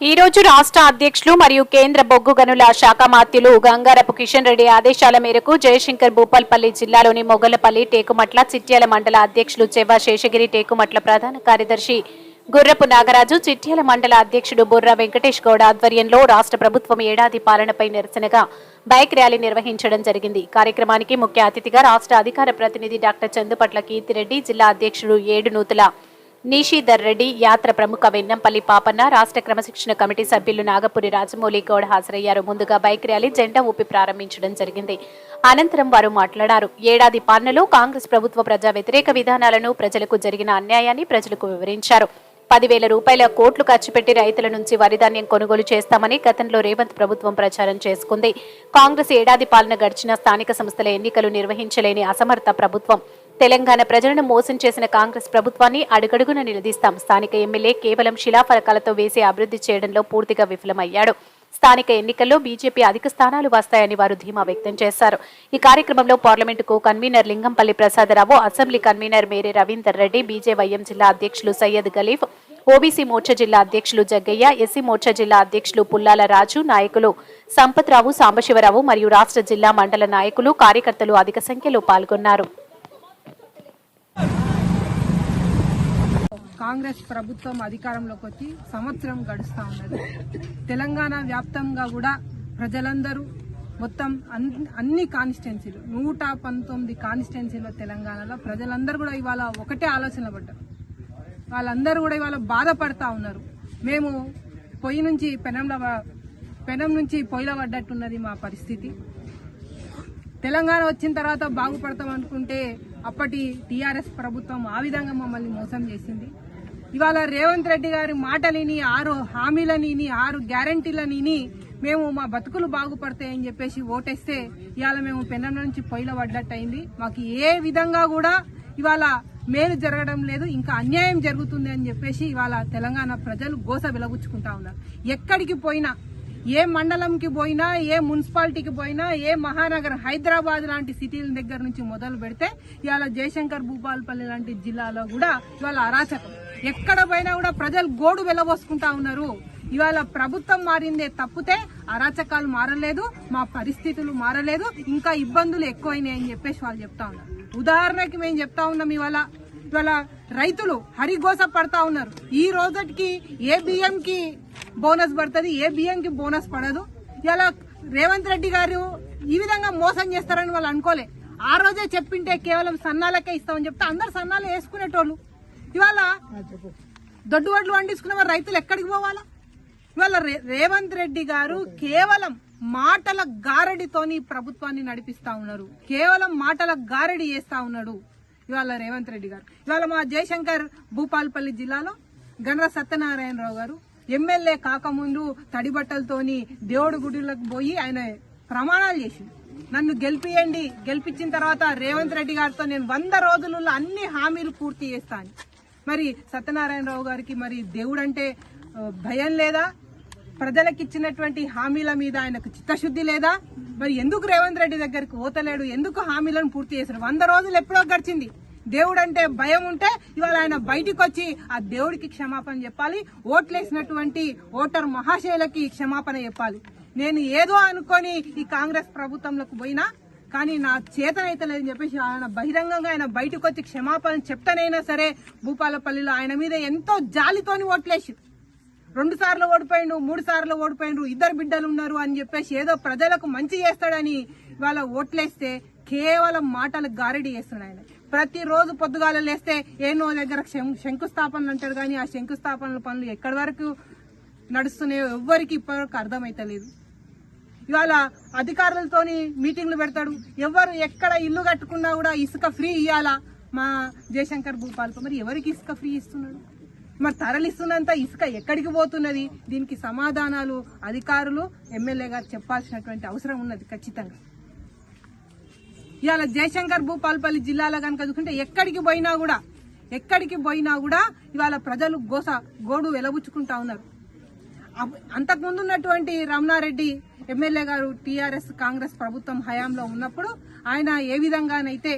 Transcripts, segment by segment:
ఈ రోజు రాష్ట్ర అధ్యక్షులు మరియు కేంద్ర బొగ్గు గనుల శాఖ మాత్యులు గంగారపు కిషన్ రెడ్డి ఆదేశాల మేరకు జయశంకర్ భూపాల్పల్లి జిల్లాలోని మొగలపల్లి టేకుమట్ల చిట్యాల మండల అధ్యక్షులు చెవ శేషగిరి టేకుమట్ల ప్రధాన కార్యదర్శి గుర్రపు నాగరాజు చిట్యాల మండల అధ్యక్షుడు బుర్ర వెంకటేష్ గౌడ ఆధ్వర్యంలో రాష్ట్ర ప్రభుత్వం ఏడాది పాలనపై నిరసనగా బైక్ ర్యాలీ నిర్వహించడం జరిగింది. కార్యక్రమానికి ముఖ్య అతిథిగా రాష్ట్ర అధికార ప్రతినిధి డాక్టర్ చందుపట్ల కీర్తిరెడ్డి జిల్లా అధ్యక్షుడు ఏడు నూతుల నిషీధర్ రెడ్డి యాత్ర ప్రముఖ వెన్నంపల్లి పాపన్న రాష్ట్ర క్రమశిక్షణ కమిటీ సభ్యులు నాగపురి రాజమౌళి గౌడ్ హాజరయ్యారు. ముందుగా బైక్ ర్యాలీ జెండా ఊపి ప్రారంభించడం జరిగింది. అనంతరం వారు మాట్లాడారు. ఏడాది పాలనలో కాంగ్రెస్ ప్రభుత్వ ప్రజా వ్యతిరేక విధానాలను ప్రజలకు జరిగిన అన్యాయాన్ని ప్రజలకు వివరించారు. పదివేల రూపాయల కోట్లు ఖర్చు పెట్టి రైతుల నుంచి వరిధాన్యం కొనుగోలు చేస్తామని గతంలో రేవంత్ ప్రభుత్వం ప్రచారం చేసుకుంది. కాంగ్రెస్ ఏడాది పాలన గడిచిన స్థానిక సంస్థల ఎన్నికలు నిర్వహించలేని అసమర్థ ప్రభుత్వం. తెలంగాణ ప్రజలను మోసం చేసిన కాంగ్రెస్ ప్రభుత్వాన్ని అడుగడుగున నిలదీస్తాం. స్థానిక ఎమ్మెల్యే కేవలం శిలాఫలకాలతో వేసి అభివృద్ధి చేయడంలో పూర్తిగా విఫలమయ్యాడు. స్థానిక ఎన్నికల్లో బీజేపీ అధిక స్థానాలు వస్తాయని వారు ధీమా వ్యక్తం చేశారు. ఈ కార్యక్రమంలో పార్లమెంటుకు convener Lingampalli Prasadarao assembly convener Mere Ravinder Reddy BJYM జిల్లా అధ్యక్షులు సయ్యద్ గలీఫ్ ఓబీసీ మోర్చా జిల్లా అధ్యక్షులు జగ్గయ్య ఎస్సీ మోర్చా జిల్లా అధ్యక్షులు పుల్లాల రాజు నాయకులు సంపత్రావు సాంబశివరావు మరియు రాష్ట్ర జిల్లా మండల నాయకులు కార్యకర్తలు అధిక సంఖ్యలో పాల్గొన్నారు. కాంగ్రెస్ ప్రభుత్వం అధికారంలోకి వచ్చి సంవత్సరం గడుస్తూ ఉన్నది. తెలంగాణ వ్యాప్తంగా కూడా ప్రజలందరూ మొత్తం అన్- అన్ని కాన్స్టిట్యున్సీలు నూట పంతొమ్మిది కాన్స్టిట్యున్సీలో తెలంగాణలో ప్రజలందరూ కూడా ఇవాళ ఒకటే ఆలోచన పడ్డారు. వాళ్ళందరూ కూడా ఇవాళ బాధపడతా ఉన్నారు. మేము పొయ్యి నుంచి పెనంలో పెనం నుంచి పొయ్యిలో పడ్డట్టున్నది మా పరిస్థితి. తెలంగాణ వచ్చిన తర్వాత బాగుపడతాం అనుకుంటే అప్పటి టీఆర్ఎస్ ప్రభుత్వం ఆ విధంగా మమ్మల్ని మోసం చేసింది. ఇవాళ రేవంత్ రెడ్డి గారి మాటలిని ఆరు హామీలనిని ఆరు గ్యారంటీలనిని మేము మా బతుకులు బాగుపడతాయని చెప్పేసి ఓటేస్తే ఇవాళ మేము పెన్నం నుంచి పొయ్యిలో పడ్డట్టయింది మాకు ఏ విధంగా కూడా ఇవాళ మేలు జరగడం లేదు ఇంకా అన్యాయం జరుగుతుంది అని చెప్పేసి ఇవాళ తెలంగాణ ప్రజలు గోస వెలగుచ్చుకుంటా ఉన్నారు. ఎక్కడికి పోయినా ఏ మండలంకి పోయినా ఏ మున్సిపాలిటీకి పోయినా ఏ మహానగరం హైదరాబాద్ లాంటి సిటీల దగ్గర నుంచి మొదలు పెడితే ఇవాళ జయశంకర్ భూపాలపల్లి లాంటి జిల్లాలో కూడా ఇవాళ అరాచకం. ఎక్కడ పోయినా కూడా ప్రజలు గోడు వెళ్ళబోసుకుంటా ఉన్నారు. ఇవాళ ప్రభుత్వం మారిందే తప్పితే అరాచకాలు మారలేదు మా పరిస్థితులు మారలేదు ఇంకా ఇబ్బందులు ఎక్కువైనాయి అని చెప్పేసి వాళ్ళు చెప్తా ఉన్నారు. ఉదాహరణకి మేము చెప్తా ఉన్నాం ఇవాళ. ఇవాళ రైతులు హరిగోస పడతా ఉన్నారు. ఈ రోజుకి ఏ బియ్యంకి బోనస్ పడుతుంది. ఏ బియ్యంకి బోనస్ పడదు. ఇలా రేవంత్ రెడ్డి గారు ఈ విధంగా మోసం చేస్తారని వాళ్ళు అనుకోలే. ఆ రోజే చెప్పింటే కేవలం సన్నాలకే ఇస్తామని చెప్తే అందరు సన్నాలు వేసుకునేటోళ్ళు. ఇవాళ దొడ్డు వడ్లు వండించుకున్న వారు రైతులు ఎక్కడికి పోవాలా? ఇవాళ రేవంత్ రెడ్డి గారు కేవలం మాటల గారడితోని ప్రభుత్వాన్ని నడిపిస్తా ఉన్నారు. కేవలం మాటల గారడి చేస్తా ఉన్నాడు ఇవాళ రేవంత్ రెడ్డి గారు. ఇవాళ మా జయశంకర్ భూపాల్పల్లి జిల్లాలో గణర సత్యనారాయణరావు గారు ఎమ్మెల్యే కాకముందు తడి బట్టలతోని దేవుడి గుడిలకు పోయి ఆయన ప్రమాణాలు చేసింది నన్ను గెలిపియండి గెలిపించిన తర్వాత రేవంత్ రెడ్డి గారితో నేను వంద రోజులలో అన్ని హామీలు పూర్తి చేస్తాను మరి సత్యనారాయణరావు గారికి మరి దేవుడు అంటే భయం లేదా? ప్రజలకు ఇచ్చినటువంటి హామీల మీద ఆయనకు చిత్తశుద్ధి లేదా? మరి ఎందుకు రేవంత్ రెడ్డి దగ్గరికి ఓతలేడు ఎందుకు హామీలను పూర్తి చేశారు వంద రోజులు ఎప్పుడో గడిచింది. దేవుడు అంటే భయం ఉంటే ఇవాళ ఆయన బయటికి వచ్చి ఆ దేవుడికి క్షమాపణ చెప్పాలి. ఓట్లేసినటువంటి ఓటర్ మహాశయులకి క్షమాపణ చెప్పాలి. నేను ఏదో అనుకొని ఈ కాంగ్రెస్ ప్రభుత్వంలోకి పోయినా కానీ నా చేతనైతే లేదని చెప్పేసి ఆయన బహిరంగంగా ఆయన బయటకు వచ్చి క్షమాపణ చెప్తానైనా సరే భూపాలపల్లిలో ఆయన మీద ఎంతో జాలితోని ఓట్లేసి రెండు సార్లు ఓడిపోయిండు మూడు సార్లు ఓడిపోయిండు ఇద్దరు బిడ్డలు ఉన్నారు అని చెప్పేసి ఏదో ప్రజలకు మంచి చేస్తాడని ఇవాళ ఓట్లేస్తే కేవలం మాటలకు గారడి చేస్తున్నాడు ఆయన. ప్రతిరోజు పొద్దుగాల లేస్తే ఏనో దగ్గర శం- శంకుస్థాపనలు అంటారు కానీ ఆ శంకుస్థాపనల పనులు ఎక్కడి వరకు నడుస్తున్నాయో ఎవ్వరికి ఇప్పటివరకు అర్థమైతలేదు. ఇవాళ అధికారులతోని మీటింగ్లు పెడతాడు. ఎవరు ఎక్కడ ఇల్లు కట్టుకున్నా కూడా ఇసుక ఫ్రీ ఇవ్వాలా మా జయశంకర్ భూపాల్కు మరి ఎవరికి ఇసుక ఫ్రీ ఇస్తున్నాడు? మరి తరలిస్తున్నంత ఇసుక ఎక్కడికి పోతున్నది? దీనికి సమాధానాలు అధికారులు ఎమ్మెల్యే గారు చెప్పాల్సినటువంటి అవసరం ఉన్నది ఖచ్చితంగా. ఇవాళ జయశంకర్ భూపాల్పల్లి జిల్లాలో కనుక చూసుకుంటే ఎక్కడికి పోయినా కూడా ఎక్కడికి పోయినా కూడా ఇవాళ ప్రజలు గోస గోడు వెలబుచ్చుకుంటా ఉన్నారు. అంతకుముందు ఉన్నటువంటి రమణారెడ్డి ఎమ్మెల్యే గారు టీఆర్ఎస్ కాంగ్రెస్ ప్రభుత్వం హయాంలో ఉన్నప్పుడు ఆయన ఏ విధంగానైతే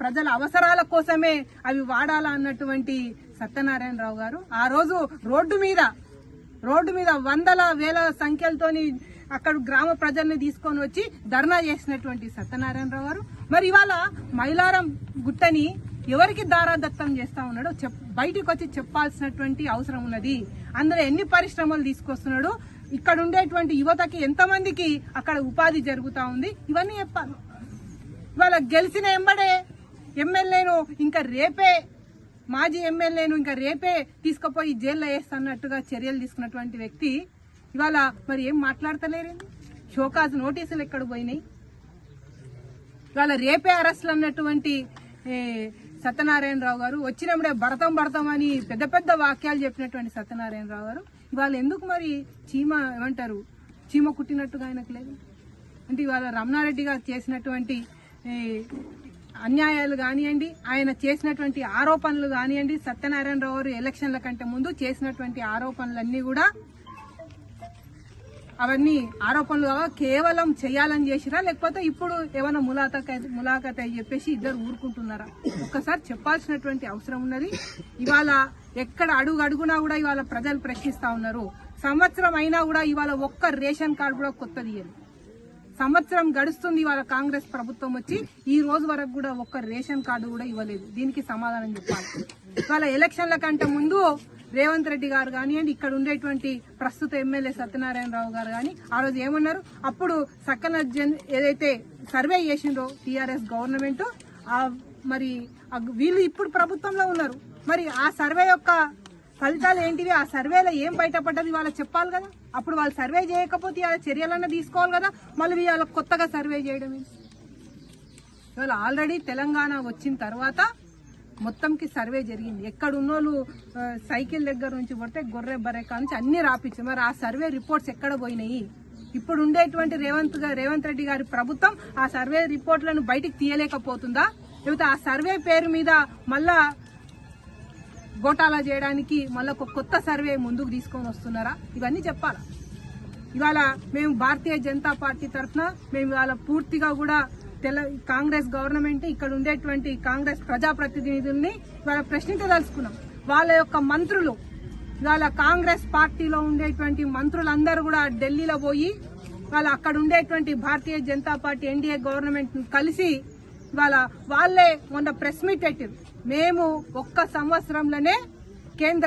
ప్రజల అవసరాల కోసమే అవి వాడాలా అన్నటువంటి సత్యనారాయణరావు గారు ఆ రోజు రోడ్డు మీద రోడ్డు మీద వందల వేల సంఖ్యలతోని అక్కడ గ్రామ ప్రజల్ని తీసుకొని వచ్చి ధర్నా చేసినటువంటి సత్యనారాయణరావు గారు. మరి ఇవాళ మైలారం గుట్టని ఎవరికి దారాదత్తం చేస్తా ఉన్నాడో చెప్ బయటికి వచ్చి చెప్పాల్సినటువంటి అవసరం ఉన్నది. అందులో ఎన్ని పరిశ్రమలు తీసుకొస్తున్నాడు ఇక్కడ ఉండేటువంటి యువతకి ఎంతమందికి అక్కడ ఉపాధి జరుగుతూ ఉంది ఇవన్నీ చెప్పాలి. ఇవాళ గెలిచిన ఎంబడే ఎమ్మెల్యేను ఇంకా రేపే మాజీ ఎమ్మెల్యేను ఇంకా రేపే తీసుకుపోయి జైల్లో వేస్తున్నట్టుగా చర్యలు తీసుకున్నటువంటి వ్యక్తి ఇవాళ మరి ఏం మాట్లాడతలేరండి షోకాజ్ నోటీసులు ఎక్కడ పోయినాయి? ఇవాళ రేపే అరెస్టులు అన్నటువంటి సత్యనారాయణరావు గారు వచ్చినప్పుడే భరతం భరతం అని పెద్ద పెద్ద వాక్యాలు చెప్పినటువంటి సత్యనారాయణరావు గారు ఇవాళ ఎందుకు మరి చీమ ఏమంటారు? చీమ కుట్టినట్టుగా ఆయనకు లేదు? అంటే ఇవాళ రమణారెడ్డి గారు చేసినటువంటి అన్యాయాలు కానివ్వండి ఆయన చేసినటువంటి ఆరోపణలు కానివ్వండి సత్యనారాయణరావు గారు ఎలక్షన్ల కంటే ముందు చేసినటువంటి ఆరోపణలన్నీ కూడా అవన్నీ ఆరోపణలు కేవలం చేయాలని చేసిరా? లేకపోతే ఇప్పుడు ఏమైనా ములాతక ములాఖత అని చెప్పేసి ఇద్దరు ఊరుకుంటున్నారా? ఒక్కసారి చెప్పాల్సినటువంటి అవసరం ఉన్నది. ఇవాళ ఎక్కడ అడుగు అడుగునా కూడా ఇవాళ ప్రజలు ప్రశ్నిస్తా ఉన్నారు. సంవత్సరం అయినా కూడా ఇవాళ ఒక్క రేషన్ కార్డు కూడా కొత్తది ఇయ్యరు. సంవత్సరం గడుస్తుంది ఇవాళ కాంగ్రెస్ ప్రభుత్వం వచ్చి ఈ రోజు వరకు కూడా ఒక్క రేషన్ కార్డు కూడా ఇవ్వలేదు. దీనికి సమాధానం చెప్పాలి. ఇవాళ ఎలక్షన్ల కంటే ముందు రేవంత్ రెడ్డి గారు కానివ్వండి ఇక్కడ ఉండేటువంటి ప్రస్తుత ఎమ్మెల్యే సత్యనారాయణరావు గారు కానీ ఆ రోజు ఏమన్నారు? అప్పుడు సక్కన జన్ ఏదైతే సర్వే చేసిండ్రో టీఆర్ఎస్ గవర్నమెంట్ ఆ మరి ఆ వీళ్ళు ఇప్పుడు ప్రభుత్వంలో ఉన్నారు. మరి ఆ సర్వే యొక్క ఫలితాలు ఏంటివి? ఆ సర్వేలో ఏం బయటపడ్డది వాళ్ళకి చెప్పాలి కదా? అప్పుడు వాళ్ళు సర్వే చేయకపోతే వాళ్ళ చర్యలన్నా తీసుకోవాలి కదా? మళ్ళీ వాళ్ళకి కొత్తగా సర్వే చేయడం ఇవాళ ఆల్రెడీ తెలంగాణ వచ్చిన తర్వాత మొత్తంకి సర్వే జరిగింది. ఎక్కడ ఉన్నోళ్ళు సైకిల్ దగ్గర నుంచి పడితే గొర్రె బర్రె నుంచి అన్ని రాపించారు మరి ఆ సర్వే రిపోర్ట్స్ ఎక్కడ పోయినాయి? ఇప్పుడు ఉండేటువంటి రేవంత్ రేవంత్ రెడ్డి గారి ప్రభుత్వం ఆ సర్వే రిపోర్ట్లను బయటికి తీయలేకపోతుందా? లేకపోతే ఆ సర్వే పేరు మీద మళ్ళా గోటాలా చేయడానికి మళ్ళీ ఒక కొత్త సర్వే ముందుకు తీసుకొని వస్తున్నారా? ఇవన్నీ చెప్పాలా? ఇవాళ మేము భారతీయ జనతా పార్టీ తరఫున మేము ఇవాళ పూర్తిగా కూడా తెల కాంగ్రెస్ గవర్నమెంట్ ఇక్కడ ఉండేటువంటి కాంగ్రెస్ ప్రజాప్రతినిధుల్ని ఇవాళ ప్రశ్నించదలుచుకున్నాం. వాళ్ళ యొక్క మంత్రులు ఇవాళ కాంగ్రెస్ పార్టీలో ఉండేటువంటి మంత్రులందరూ కూడా ఢిల్లీలో పోయి వాళ్ళ అక్కడ ఉండేటువంటి Bharatiya Janata Party NDA government కలిసి ఇవాళ వాళ్ళే మొన్న ప్రెస్ మీట్ పెట్టారు మేము ఒక్క సంవత్సరంలోనే కేంద్ర